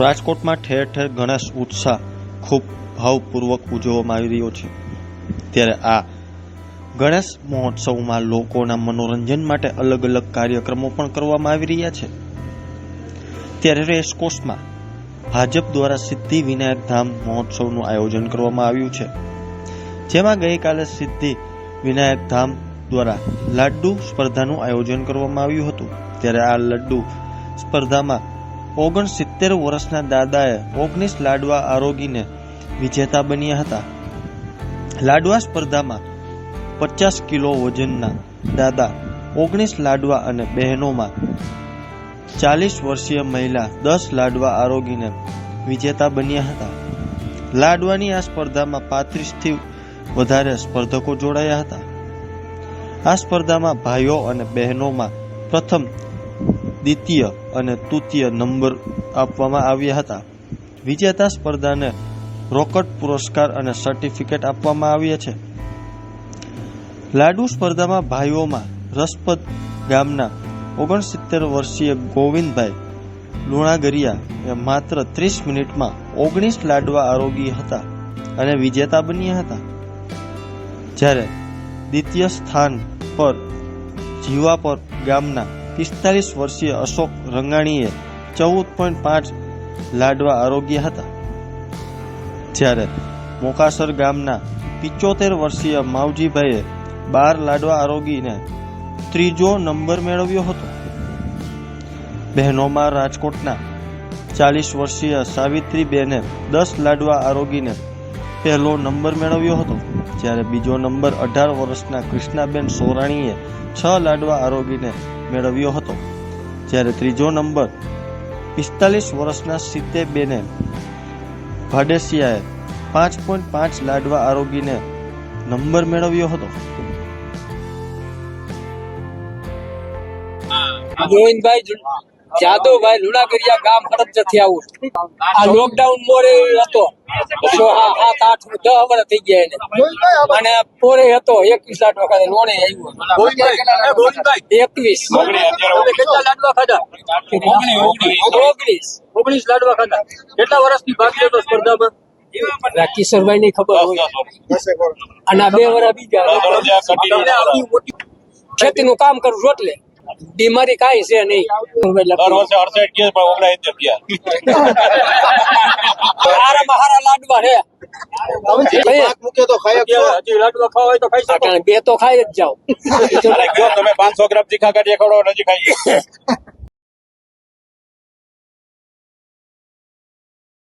રાજકોટમાં ઠેર ઠેર ગણેશ ઉત્સાહ ખૂબ ભાવપૂર્વક ઉજવવામાં આવી રહ્યો છે. ત્યારે આ ગણેશ મહોત્સવમાં લોકોના મનોરંજન માટે અલગ અલગ કાર્યક્રમો પણ કરવામાં આવી રહ્યા છે. ત્યારે રેસકોર્સમાં ભાજપ દ્વારા સિદ્ધિ વિનાયક ધામ મહોત્સવનું આયોજન કરવામાં આવ્યું છે. જેમાં ગઈકાલે સિદ્ધિ વિનાયક ધામ દ્વારા લાડ્ડુ સ્પર્ધાનું આયોજન કરવામાં આવ્યું હતું. ત્યારે આ લડ્ડુ સ્પર્ધામાં ઓગણસિત્તેર વર્ષના દાદાએ ઓગણીસ લાડવા આરોગીને વિજેતા બન્યા હતા. લાડવા સ્પર્ધામાં પચાસ કિલો વજનના દાદા ઓગણીસ લાડવા અને બહેનોમાં ચાલીસ વર્ષીય મહિલા દસ લાડવા આરોગીને વિજેતા બન્યા હતા. લાડવાની આ સ્પર્ધામાં પાંત્રીસથી વધારે સ્પર્ધકો જોડાયા હતા. આ સ્પર્ધામાં ભાઈઓ અને બહેનોમાં પ્રથમ દ્વિતીય અને તૃતીય નંબર આપવામાં આવ્યા હતા. વિજેતા સ્પર્ધાને રોકડ પુરસ્કાર અને સર્ટિફિકેટ આપવામાં આવ્યા છે. લાડુ સ્પર્ધામાં ભાઈઓમાં રસપદ ગામના ઓગણસિત્તેર વર્ષીય ગોવિંદભાઈ લુણાગરિયા એ માત્ર ત્રીસ મિનિટમાં ઓગણીસ લાડવા આરોગી હતા અને વિજેતા બન્યા હતા. જ્યારે દ્વિતીય સ્થાન પર જીવાપર ગામના પિસ્તાલીસ વર્ષીય અશોક રંગાણીએ ચૌદ પોઈન્ટ પાંચ લાડવા આરોગ્ય હતા. જ્યારે મોકાસર ગામના પિચોતેર વર્ષીય માવજીભાઈએ બાર લાડવા આરોગીને ત્રીજો નંબર મેળવ્યો હતો. બહેનોમાં રાજકોટના ચાલીસ વર્ષીય સાવિત્રીબેને દસ લાડવા આરોગીને પહેલો નંબર મેળવ્યો હતો. જ્યારે બીજો નંબર અઢાર વર્ષના કૃષ્ણાબેન સોરાણીએ છ લાડવા આરોગીને મેળવ્યો હતો. જ્યારે ત્રીજો નંબર પિસ્તાલીસ વર્ષના સીતેબેને ભાડેસિયાએ પાંચ પોઈન્ટ પાંચ લાડવા આરોગીને નંબર મેળવ્યો હતો. ગોવિંદભાઈ જાદવભાઈ લુણાગરિયા ગામ હડપચરથી આવું આ લોકડાઉન મોરે હતો સો હા સાત આઠ દસ વર્ષ થઈ ગયા એને અને પોરે હતો એકવીસ લાખ વખત લોણે આવ્યું એકવીસ લાડવા ખાધા ઓગણીસ ઓગણીસ લાડવા ખાધા કેટલા વર્ષથી ભાગ લીધો સ્પર્ધામાં કિશોરભાઈ ની ખબર હોય અને બે વર્ષ બીજા ખેતી નું કામ કરું છું એટલે બીમારી કાંઈ છે નહીં. દર વર્ષે અડસઠ કે પણ ઓગણા જ ગયા હારા હારા લાડવા છે. હજી લાડવા ખાવા હોય તો ખાઈ બે તો ખાઈ જ જાઓ. તમે પાંચસો ગ્રામ તીખા કાઢીએ ખડો નજીક ખાઈએ